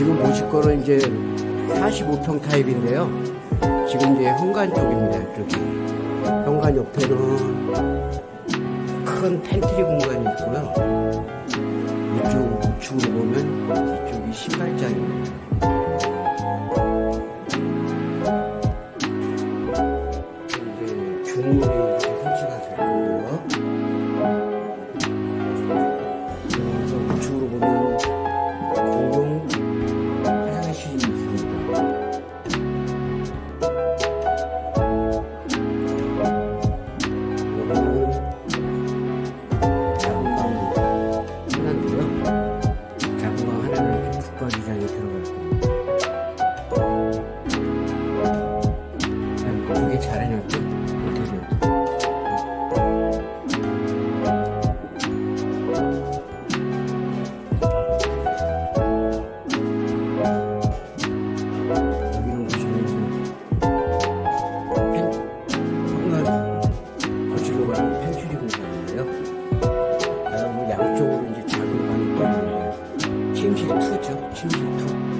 지금 보실 거는 이제 45평 타입인데요. 지금 이제 현관 쪽입니다. 이쪽이. 현관 옆에는 큰 팬트리 공간이 있고요. 이쪽 우측으로 보면 이쪽이 신발장입니다. 되게 잘 해놨죠? 인테리어도. 여기는 보시면 펜, 현관 거실로 가는 펜츄리 공간인데요. 그리고 양쪽으로 이제 작은 방이 또 있는데요. 침실 2죠, 침실 2.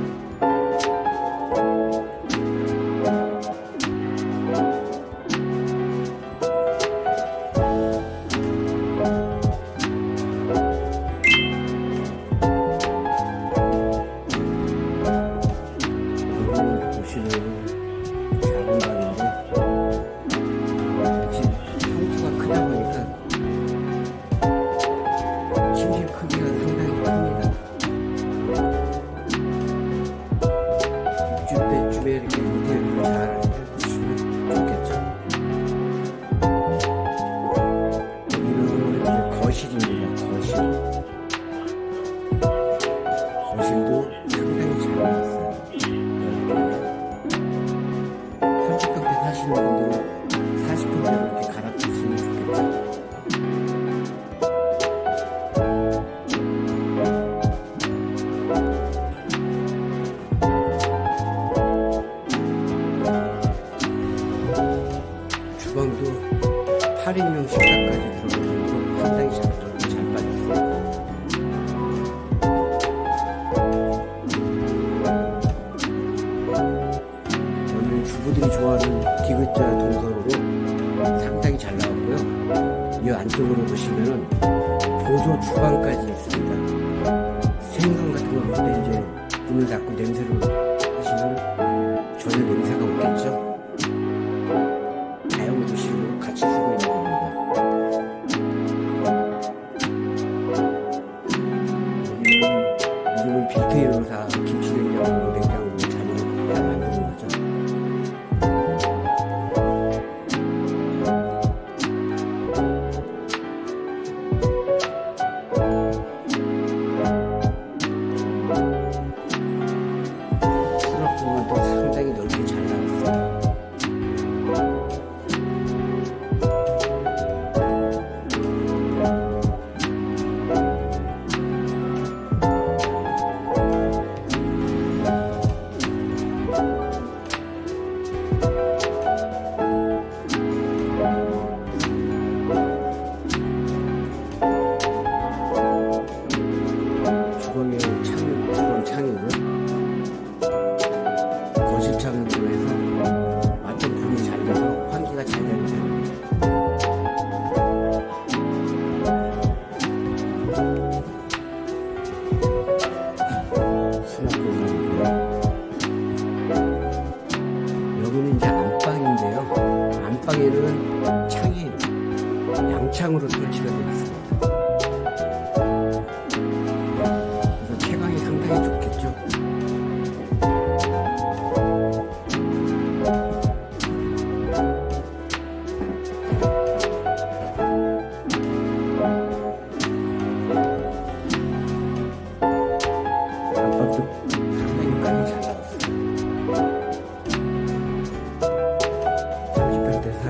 설 주방까지 있습니다. 생강 같은 거 먹을 때 이제 문을 닫고 냄새를 하시면 전혀 냄새가 없겠죠. 다용 도시로 같이 쓰고 있는 겁니다. 여기는 요즘은 빅테일로 다 창으로 해서 완전 불이 잘 나서 환기가 잘 되는. 수납 공간이고요. 여기는 이제 안방인데요. 안방에는 창이 양창으로 설치가 되어 있습니다.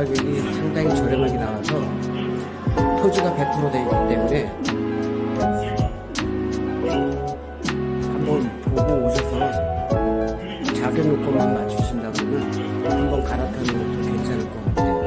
가격이 상당히 저렴하게 나와서 토지가 100% 되어 있기 때문에 한번 보고 오셔서 자격 요건만 맞추신다면 한번 갈아타는 것도 괜찮을 것 같아요.